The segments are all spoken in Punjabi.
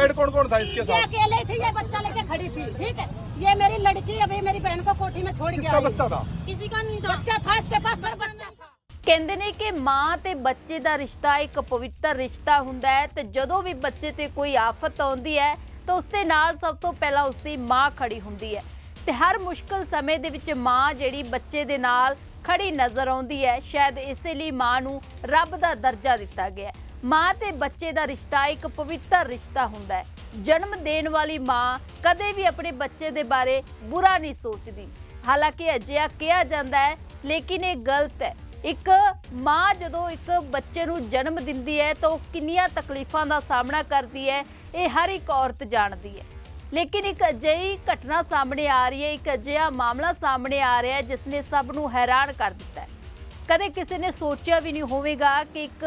साइड कौन कौन था इसके ये साथ अकेले थी ये बच्चा लेके खड़ी थी ठीक है ये मेरी लड़की अभी मेरी बहन को कोठी में छोड़ किसका गया बच्चा था किसी का नहीं था बच्चा था इसके पास सर बच्चा था ਕਹਿੰਦੇ ਨੇ ਕਿ ਮਾਂ ਤੇ ਬੱਚੇ ਦਾ ਰਿਸ਼ਤਾ ਇੱਕ ਪਵਿੱਤਰ ਰਿਸ਼ਤਾ ਹੁੰਦਾ ਹੈ ਤੇ ਜਦੋਂ ਵੀ ਬੱਚੇ ਤੇ ਕੋਈ ਆਫਤ ਆਉਂਦੀ ਹੈ ਤਾਂ ਉਸ ਦੇ ਨਾਲ ਸਭ ਤੋਂ ਪਹਿਲਾਂ ਉਸ ਦੀ ਮਾਂ ਖੜੀ ਹੁੰਦੀ ਹੈ ਤੇ ਹਰ ਮੁਸ਼ਕਲ ਸਮੇਂ ਦੇ ਵਿੱਚ ਮਾਂ ਜਿਹੜੀ ਬੱਚੇ ਦੇ ਨਾਲ ਖੜੀ ਨਜ਼ਰ ਆਉਂਦੀ ਹੈ ਸ਼ਾਇਦ ਇਸੇ ਲਈ ਮਾਂ ਨੂੰ ਰੱਬ ਦਾ ਦਰਜਾ ਦਿੱਤਾ ਗਿਆ ਹੈ ਮਾਂ ਤੇ ਬੱਚੇ ਦਾ ਰਿਸ਼ਤਾ ਇੱਕ ਪਵਿੱਤਰ ਰਿਸ਼ਤਾ ਹੁੰਦਾ ਹੈ। ਜਨਮ ਦੇਣ ਵਾਲੀ ਮਾਂ ਕਦੇ ਵੀ ਆਪਣੇ ਬੱਚੇ ਦੇ ਬਾਰੇ ਬੁਰਾ ਨਹੀਂ ਸੋਚਦੀ। ਹਾਲਾਂਕਿ ਅਜਿਹਾ ਕਿਹਾ ਜਾਂਦਾ ਹੈ, ਲੇਕਿਨ ਇਹ ਗਲਤ ਹੈ। ਇੱਕ ਮਾਂ ਜਦੋਂ ਇੱਕ ਬੱਚੇ ਨੂੰ ਜਨਮ ਦਿੰਦੀ ਹੈ ਤਾਂ ਉਹ ਕਿੰਨੀਆਂ ਤਕਲੀਫਾਂ ਦਾ ਸਾਹਮਣਾ ਕਰਦੀ ਹੈ, ਇਹ ਹਰ ਇੱਕ ਔਰਤ ਜਾਣਦੀ ਹੈ। ਲੇਕਿਨ ਇੱਕ ਅਜਿਹੀ ਘਟਨਾ ਸਾਹਮਣੇ ਆ ਰਹੀ ਹੈ, ਇੱਕ ਅਜਿਹਾ ਮਾਮਲਾ ਸਾਹਮਣੇ ਆ ਰਿਹਾ ਹੈ, ਜਿਸ ਨੇ ਸਭ ਨੂੰ ਹੈਰਾਨ ਕਰ ਦਿੱਤਾ ਹੈ। ਕਦੇ ਕਿਸੇ ਨੇ ਸੋਚਿਆ ਵੀ ਨਹੀਂ ਹੋਵੇਗਾ ਕਿ ਇੱਕ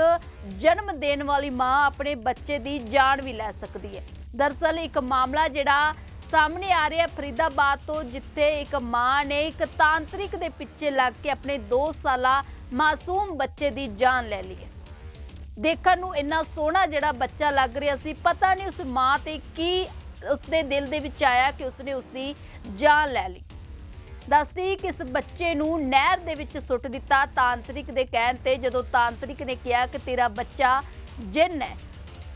ਜਨਮ ਦੇਣ ਵਾਲੀ ਮਾਂ ਆਪਣੇ ਬੱਚੇ ਦੀ ਜਾਨ ਵੀ ਲੈ ਸਕਦੀ ਹੈ। ਦਰਸਲ ਇੱਕ ਮਾਮਲਾ ਜਿਹੜਾ ਸਾਹਮਣੇ ਆ ਰਿਹਾ ਫਰੀਦਾਬਾਦ ਤੋਂ, ਜਿੱਥੇ ਇੱਕ ਮਾਂ ਨੇ ਇੱਕ ਤਾਂਤਰਿਕ ਦੇ ਪਿੱਛੇ ਲੱਗ ਕੇ ਆਪਣੇ 2 ਸਾਲਾ ਮਾਸੂਮ ਬੱਚੇ ਦੀ ਜਾਨ ਲੈ ਲਈ ਹੈ। ਦੇਖਣ ਨੂੰ ਇੰਨਾ ਸੋਹਣਾ ਜਿਹੜਾ ਬੱਚਾ ਲੱਗ ਰਿਹਾ ਸੀ, ਪਤਾ ਨਹੀਂ ਉਸ ਮਾਂ ਤੇ ਕੀ ਉਸਦੇ ਦਿਲ ਦੇ ਵਿੱਚ ਆਇਆ ਕਿ ਉਸਨੇ ਉਸਦੀ ਜਾਨ ਲੈ ਲਈ। ਦੱਸਦੀ ਕਿ ਇਸ ਬੱਚੇ ਨੂੰ ਨਹਿਰ ਦੇ ਵਿੱਚ ਸੁੱਟ ਦਿੱਤਾ। ਤਾਂਤਰਿਕ ਦੇ ਕਹਿਣ ਤੇ ਜਦੋਂ ਤਾਂਤਰਿਕ ਨੇ ਕਿਹਾ ਕਿ ਤੇਰਾ ਬੱਚਾ ਜਿੰਨ ਹੈ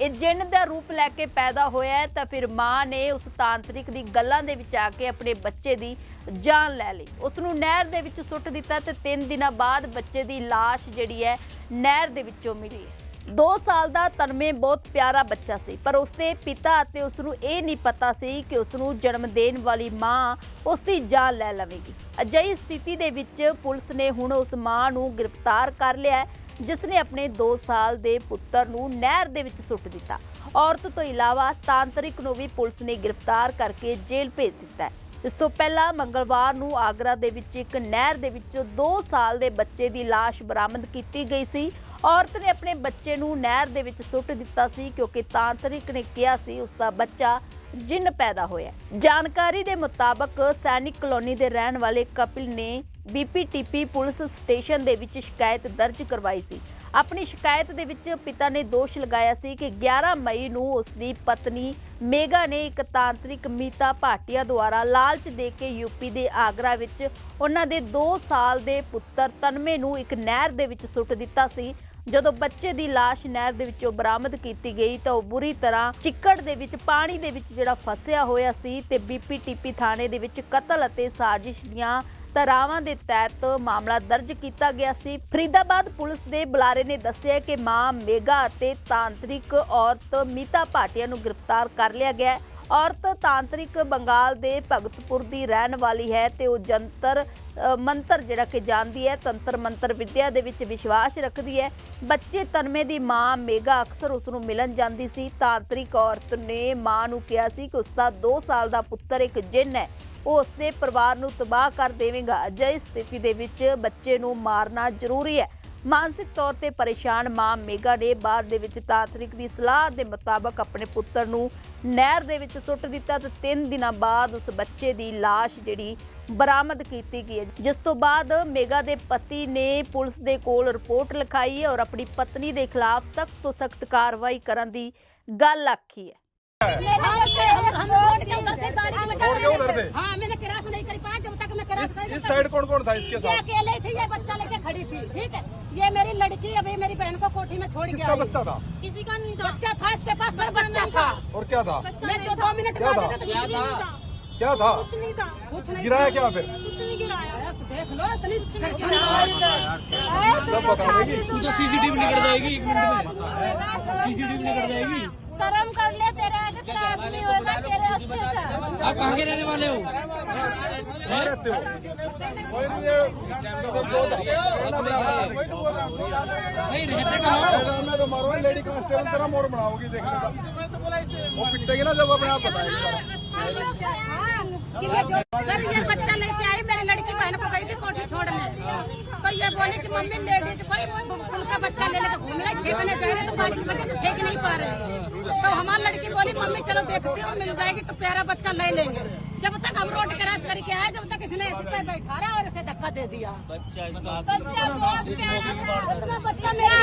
ਇਹ ਜਿੰਨ ਦਾ ਰੂਪ ਲੈ ਕੇ ਪੈਦਾ ਹੋਇਆ ਤਾਂ ਫਿਰ ਮਾਂ ਨੇ ਉਸ ਤਾਂਤਰਿਕ ਦੀ ਗੱਲਾਂ ਦੇ ਵਿੱਚ ਆ ਕੇ ਆਪਣੇ ਬੱਚੇ ਦੀ ਜਾਨ ਲੈ ਲਈ। ਉਸ ਨੂੰ ਨਹਿਰ ਦੇ ਵਿੱਚ ਸੁੱਟ ਦਿੱਤਾ ਤੇ 3 ਦਿਨਾਂ ਬਾਅਦ ਬੱਚੇ ਦੀ ਲਾਸ਼ ਜਿਹੜੀ ਹੈ ਨਹਿਰ ਦੇ ਵਿੱਚੋਂ ਮਿਲੀ ਹੈ। 2 ਸਾਲ ਦਾ ਤਨਮੇ ਬਹੁਤ ਪਿਆਰਾ ਬੱਚਾ ਸੀ ਪਰ ਉਸਦੇ ਪਿਤਾ ਅਤੇ ਉਸ ਨੂੰ ਇਹ ਨਹੀਂ ਪਤਾ ਸੀ ਕਿ ਉਸ ਨੂੰ ਜਨਮ ਦੇਣ ਵਾਲੀ ਮਾਂ ਉਸ ਦੀ ਜਾਨ ਲੈ ਲਵੇਗੀ। ਅਜਿਹੀ ਸਥਿਤੀ ਦੇ ਵਿੱਚ ਪੁਲਿਸ ਨੇ ਹੁਣ ਉਸ ਮਾਂ ਨੂੰ ਗ੍ਰਿਫਤਾਰ ਕਰ ਲਿਆ ਹੈ, ਜਿਸ ਨੇ ਆਪਣੇ 2 ਸਾਲ ਦੇ ਪੁੱਤਰ ਨੂੰ ਨਹਿਰ ਦੇ ਵਿੱਚ ਸੁੱਟ ਦਿੱਤਾ। ਔਰਤ ਤੋਂ ਇਲਾਵਾ ਤਾਂਤਰਿਕ ਨੂੰ ਵੀ ਪੁਲਿਸ ਨੇ ਗ੍ਰਿਫਤਾਰ ਕਰਕੇ ਜੇਲ੍ਹ ਭੇਜ ਦਿੱਤਾ ਹੈ। ਇਸ ਤੋਂ ਪਹਿਲਾਂ ਮੰਗਲਵਾਰ ਨੂੰ ਆਗਰਾ ਦੇ ਵਿੱਚ ਇੱਕ ਨਹਿਰ ਦੇ ਵਿੱਚੋਂ 2 ਸਾਲ ਦੇ ਬੱਚੇ ਦੀ ਲਾਸ਼ ਬਰਾਮਦ ਕੀਤੀ ਗਈ ਸੀ। ਔਰਤ ਨੇ ਆਪਣੇ ਬੱਚੇ ਨੂੰ ਨਹਿਰ ਦੇ ਵਿੱਚ ਸੁੱਟ ਦਿੱਤਾ ਸੀ ਕਿਉਂਕਿ ਤਾਂਤਰਿਕ ਨੇ ਕਿਹਾ ਸੀ ਉਸ ਦਾ ਬੱਚਾ ਜਿੰਨ ਪੈਦਾ ਹੋਇਆ ਜਾਣਕਾਰੀ ਦੇ ਮੁਤਾਬਕ ਸੈਨਿਕ ਕਲੋਨੀ ਦੇ ਰਹਿਣ ਵਾਲੇ ਕਪਿਲ ਨੇ ਬੀਪੀਟੀਪੀ ਪੁਲਿਸ ਸਟੇਸ਼ਨ ਦੇ ਵਿੱਚ ਸ਼ਿਕਾਇਤ ਦਰਜ ਕਰਵਾਈ ਸੀ। ਆਪਣੀ ਸ਼ਿਕਾਇਤ ਦੇ ਵਿੱਚ ਪਿਤਾ ਨੇ ਦੋਸ਼ ਲਗਾਇਆ ਸੀ ਕਿ 11 ਮਈ ਨੂੰ ਉਸ ਦੀ ਪਤਨੀ ਮੇਗਾ ਨੇ ਇੱਕ ਤਾਂਤਰਿਕ ਮੀਤਾ ਭਾਟੀਆ ਦੁਆਰਾ ਲਾਲਚ ਦੇ ਕੇ ਯੂਪੀ ਦੇ ਆਗਰਾ ਵਿੱਚ ਉਹਨਾਂ ਦੇ 2 ਸਾਲ ਦੇ ਪੁੱਤਰ ਤਨਮੇ ਨੂੰ ਇੱਕ ਨਹਿਰ ਦੇ ਵਿੱਚ ਸੁੱਟ ਦਿੱਤਾ ਸੀ। ਜਦੋਂ ਬੱਚੇ ਦੀ ਲਾਸ਼ ਨਹਿਰ ਦੇ ਵਿੱਚੋਂ ਬਰਾਮਦ ਕੀਤੀ ਗਈ ਤਾਂ ਉਹ ਬੁਰੀ ਤਰ੍ਹਾਂ ਚਿੱਕੜ ਦੇ ਵਿੱਚ, ਪਾਣੀ ਦੇ ਵਿੱਚ ਜਿਹੜਾ ਫਸਿਆ ਹੋਇਆ ਸੀ ਤੇ ਬੀਪੀਟੀਪੀ ਥਾਣੇ ਦੇ ਵਿੱਚ ਕਤਲ ਅਤੇ ਸਾਜ਼ਿਸ਼ ਦੀਆਂ ਧਾਰਾਵਾਂ ਦੇ ਤਹਿਤ ਮਾਮਲਾ ਦਰਜ ਕੀਤਾ ਗਿਆ ਸੀ। ਫਰੀਦਾਬਾਦ ਪੁਲਿਸ ਦੇ ਬੁਲਾਰੇ ਨੇ ਦੱਸਿਆ ਕਿ ਮਾਂ ਮੇਗਾ ਅਤੇ ਤਾਂਤਰਿਕ ਔਰਤ ਮੀਤਾ ਭਾਟੀਆ ਨੂੰ ਗ੍ਰਿਫਤਾਰ ਕਰ ਲਿਆ ਗਿਆ ਹੈ। ਔਰਤ ਤਾਂਤਰਿਕ ਬੰਗਾਲ ਦੇ ਭਗਤਪੁਰ ਦੀ ਰਹਿਣ ਵਾਲੀ ਹੈ ਤੇ ਉਹ ਜੰਤਰ ਮੰਤਰ ਜਿਹੜਾ ਕਿ ਜਾਣਦੀ ਹੈ, ਤੰਤਰ ਮੰਤਰ ਵਿਦਿਆ ਦੇ ਵਿੱਚ ਵਿਸ਼ਵਾਸ ਰੱਖਦੀ ਹੈ। ਬੱਚੇ ਤਨਮੇ ਦੀ ਮਾਂ ਮੇਗਾ ਅਕਸਰ ਉਸ ਨੂੰ ਮਿਲਣ ਜਾਂਦੀ ਸੀ। ਤਾਂਤਰਿਕ ਔਰਤ ਨੇ ਮਾਂ ਨੂੰ ਕਿਹਾ ਸੀ ਕਿ ਉਸ ਦਾ 2 ਸਾਲ ਦਾ ਪੁੱਤਰ ਇੱਕ ਜਿੰਨ ਹੈ। ਉਹ ਉਸਦੇ ਪਰਿਵਾਰ ਨੂੰ ਤਬਾਹ ਕਰ ਦੇਵੇਗਾ। ਅਜਿਹੀ ਸਥਿਤੀ ਦੇ ਵਿੱਚ ਬੱਚੇ ਨੂੰ ਮਾਰਨਾ ਜ਼ਰੂਰੀ ਹੈ। ਮਾਨਸਿਕ ਤੌਰ ਤੇ ਪਰੇਸ਼ਾਨ ਮਾਂ ਮੇਗਾ ਨੇ ਬਾਅਦ ਦੇ ਵਿੱਚ ਤਾਂਤਰਿਕ ਦੀ ਸਲਾਹ ਦੇ ਮੁਤਾਬਕ ਆਪਣੇ ਪੁੱਤਰ ਨੂੰ ਨਹਿਰ ਦੇ ਵਿੱਚ ਸੁੱਟ ਦਿੱਤਾ ਤੇ 3 ਦਿਨਾਂ ਬਾਅਦ ਉਸ ਬੱਚੇ ਦੀ ਲਾਸ਼ ਜਿਹੜੀ ਬਰਾਮਦ ਕੀਤੀ ਗਈ ਹੈ ਜਿਸ ਤੋਂ ਬਾਅਦ ਮੇਗਾ ਦੇ ਪਤੀ ਨੇ ਪੁਲਿਸ ਦੇ ਕੋਲ ਰਿਪੋਰਟ ਲਿਖਾਈ ਹੈ ਔਰ ਆਪਣੀ ਪਤਨੀ ਦੇ ਖਿਲਾਫ ਸਖਤ ਤੋਂ ਸਖਤ ਕਾਰਵਾਈ ਕਰਨ ਦੀ ਗੱਲ ਆਖੀ ਹੈ हम हम रोड के उधर थे गाड़ी में रोड के उधर थे? हाँ मैंने क्रॉस नहीं कर पाया जब तक मैं क्रॉस इस, नहीं इस कर साइड कौन कौन था इसके ये साथ अकेले थी ये बच्चा लेके खड़ी थी ठीक है ये मेरी लड़की अभी मेरी बहन को कोठी में छोड़ गया बच्चा था? किसी का नहीं था। बच्चा था इसके पास सर बच्चा था। और क्या था? मैं जो दो मिनट क्या बाद था? था तो कुछ नहीं था? क्या था। कुछ नहीं था? कुछ नहीं गिराया क्या फिर? कुछ नहीं गिराया। देख लो इतनी सब बताओगे तू तो सीसीटीवी निकल जाएगी एक मिनट में सीसीटीवी निकल जाएगी शर्म कर ले तेरे आगे नहीं होगा तेरे अच्छे से। आप कहाँ के रहने वाले हो? हो नहीं रहते कहाँ तो लेडी कांस्टेबल तेरा मोड़ बनाओगी देखने का वो पिटेगी ना जब अपने आप बताएगी सर ये बच्चा लेके आई मेरी बहन को गई थी कोठी छोड़ने तो ये बोले कि मम्मी लेडीज़ कोई उनका बच्चा लेने तो घूम रहा फेंकने जा रहे तो गाड़ी की वजह से फेंक नहीं पा रहे तो हमारी लड़की बोली मम्मी चलो देखते हो मिल जाएगी तो प्यारा बच्चा ले लेंगे। जब तक हम रोड क्रॉस करके आए जब तक इसने ऐसे पे बैठा रहा और इसे धक्का दे दिया। बच्चा बहुत प्यारा था इतना बच्चा मेरे